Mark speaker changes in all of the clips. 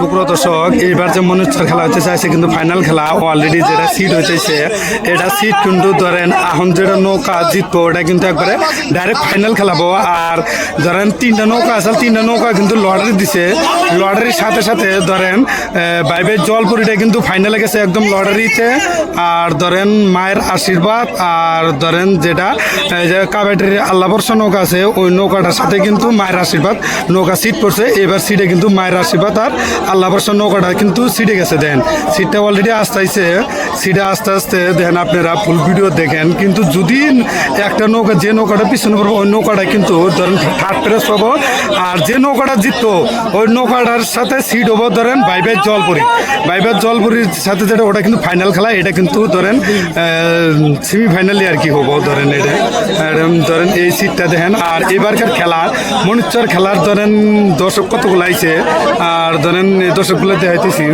Speaker 1: সুপ্র দর্শক, এইবার যে মনোচ্ছর খেলা হতে চাইছে কিন্তু ফাইনাল খেলা অলরেডি যেটা সিট হইতেছে এটা সিট কিন্তু ধরেন এখন যেটা নৌকা জিতবো, ওটা কিন্তু একবারে ডাইরেক্ট ফাইনাল খেলাবো। আর ধরেন তিনটা নৌকা আছে, তিনটা নৌকা কিন্তু লটারি দিছে। লটারির সাথে সাথে ধরেন বাইবের জলপুরিটা কিন্তু ফাইনালে গেছে একদম লটারিতে আর ধরেন মায়ের আশীর্বাদ, আর ধরেন যেটা এই যে কাবাডির আল্লাহ বর্ষা নৌকা আছে, ওই নৌকাটার সাথে কিন্তু মায়ের আশীর্বাদ নৌকা সিট পড়ছে। এবার সিটে কিন্তু মায়ের আশীর্বাদ আর আল্লাহ প্রসন্ন নৌকাটা কিন্তু সিটে গেছে দেন। সিটটা অলরেডি আসতে সিটে আস্তে আস্তে দেখেন আপনারা ফুল ভিডিও দেখেন। কিন্তু যদি একটা নৌকা, যে নৌকাটা পিছনে পড়ব, ওই নৌকাটা কিন্তু ধরেন থার্ড প্রেস পাবো আর যে নৌকাটা জিততো ওই নৌকাটার সাথে সিট হব ধরেন বাইবের জলপুরি। বাইবের জলপুরির সাথে যেটা, ওটা কিন্তু ফাইনাল খেলা, এটা কিন্তু ধরেন সেমিফাইনালি আর কি হব ধরেন এটা। ধরেন এই সিটটা দেখেন, আর এবারকার খেলা মনুষ্যর খেলার ধরেন দর্শক কতগুলো আইছে, আর ধরেন দর্শকগুলো দেখাইতেছি।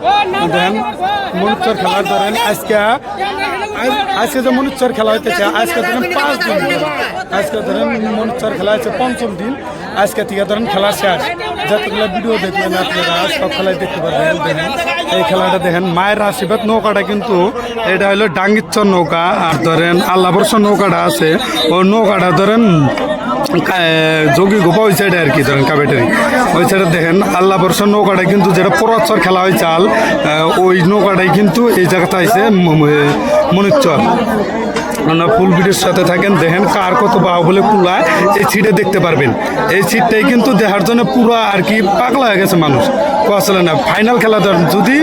Speaker 1: দেখেন মনুষ্যর খেলার ধরেন, আজকে আজ- আজকে যে মনুষ্যর খেলা হইতেছে, আজকে ধরেন পাঁচ দিন আজকে ধরেন মনুষ্যর খেলা হচ্ছে পঞ্চম দিন। আজকে থেকে ধরেন খেলা শেষ। যতগুলো ভিডিও দেখবেন আপনারা সব খেলায় দেখতে পারবেন। দেখেন, এই খেলাটা দেখেন, মায়ের আশীর্বাদ নৌকাটা কিন্তু, এটা হলো ডাঙ্গিচ্ছর নৌকা। আর ধরেন আল্লাবর্ষ নৌকাটা আছে। ওই নৌকাটা ধরেন যোগী গোপা ওই সাইডে আর কি, ধরেন কাবেটারি ওই সাইডে দেখেন, আল্লাহ বর্ষার নৌকাটা কিন্তু যেটা পরাচ্ছর খেলা হয় চাল ওই নৌকাটাই কিন্তু এই জায়গাতে আইসে মনুচ্চর আপনারা ফুল ভিডিওর সাথে থাকেন, দেখেন কার কত বাহুবলে কুলায় এই সিটে দেখতে পারবেন। এই সিটটাই কিন্তু দেখার জন্য পুরো আর কি পাগলা হয়ে গেছে মানুষ। আসলে না ফাইনাল খেলা যদি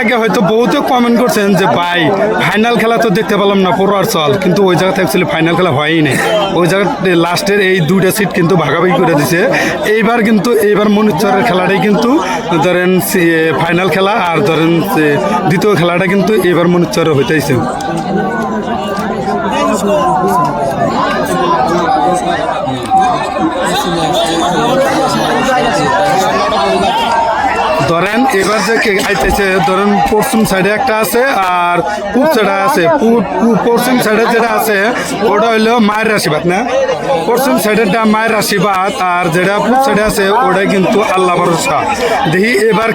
Speaker 1: আগে হয়তো বহুতে কমেন্ট করছেন যে, ভাই ফাইনাল খেলা তো দেখতে পেলাম না পুরো আর চল। কিন্তু ওই জায়গাতে অ্যাকচুয়ালি ফাইনাল খেলা হয়ই নেই। ওই জায়গাতে লাস্টের এই দুইটা সিট কিন্তু ভাগাভাগি করে দিছে। এইবার কিন্তু, এইবার মনুচ্চরের খেলাটাই কিন্তু, ধরেন ফাইনাল খেলা আর ধরেন দ্বিতীয় খেলাটা কিন্তু এবার মনুচ্চরে হইতেছে ধরেন, এবার যে আইতেছে, ধরেন পশ্চিম সাইডে একটা আছে আর পূব সাইডে আছে। পশ্চিম সাইডে যেটা আছে, ওটা হইল মায়ের আশীর্বাদ না? পশ্চিম সাইডেরটা মায়ের আশীর্বাদ আর যেটা পূব সাইডে আছে ওটা কিন্তু আল্লাহ ভরসা। দেখি এবার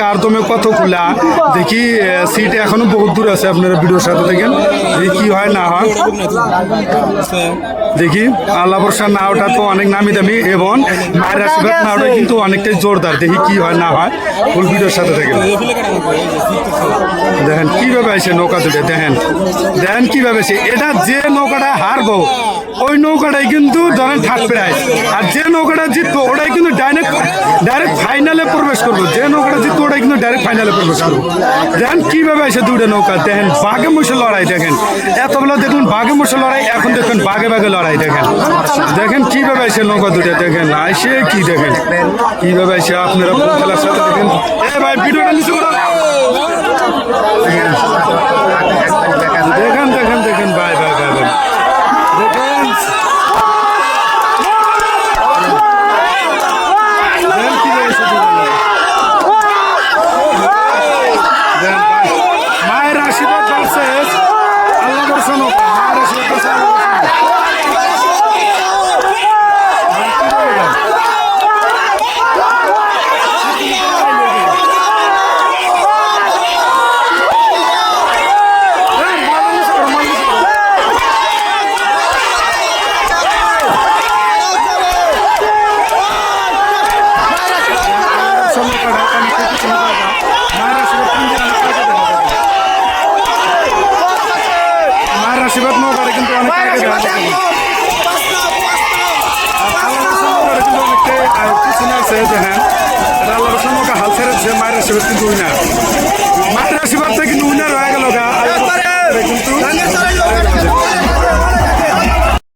Speaker 1: কার দমে কত খোলা? দেখি সিট এখনও বহুত দূর আছে আপনারা ভিডিওর সাথে দেখেন। দেখি কি হয়, না হয়। দেখি, আল্লাহ বর্ষার নাওটা তো অনেক নামি দামি এবং নাওটা কিন্তু অনেকটাই জোরদার। দেখি কি হয়, না হয়, ফুল সাথে থাকে দেখেন, কীভাবে আসে নৌকা দুটো, দেখেন। দেখেন কীভাবে এটা যে নৌকাটা হারবো ওই নৌকাটাই কিন্তু ধরেন থার্ড প্রাইজ। আর যে নৌকাটা জিতবো, ওটাই কিন্তু ডাইরেক্ট ডাইরেক্ট ফাইনালে প্রবেশ করব। যে নৌকাটা জিতবো, ওটাই কিন্তু ডাইরেক্ট ফাইনালে প্রবেশ করব। দেখেন কীভাবে আছে দুটো নৌকা, দেখেন বাঘে মুসে লড়াই, দেখেন। এতগুলো দেখুন বাঘে মুসে লড়াই, এখন দেখেন বাঘে বাঘে লড়াই, দেখেন। দেখেন কীভাবে আছে নৌকা দুটো দেখেন, আইসে কি দেখেন? কীভাবে আছে আপনারা খেলার সাথে দেখেন? এ ভাই, ভিডিওটা নিচে আল্লাহর সম্মুখে হাল ছেড়েছে মায়ের হিসেবে কিন্তু না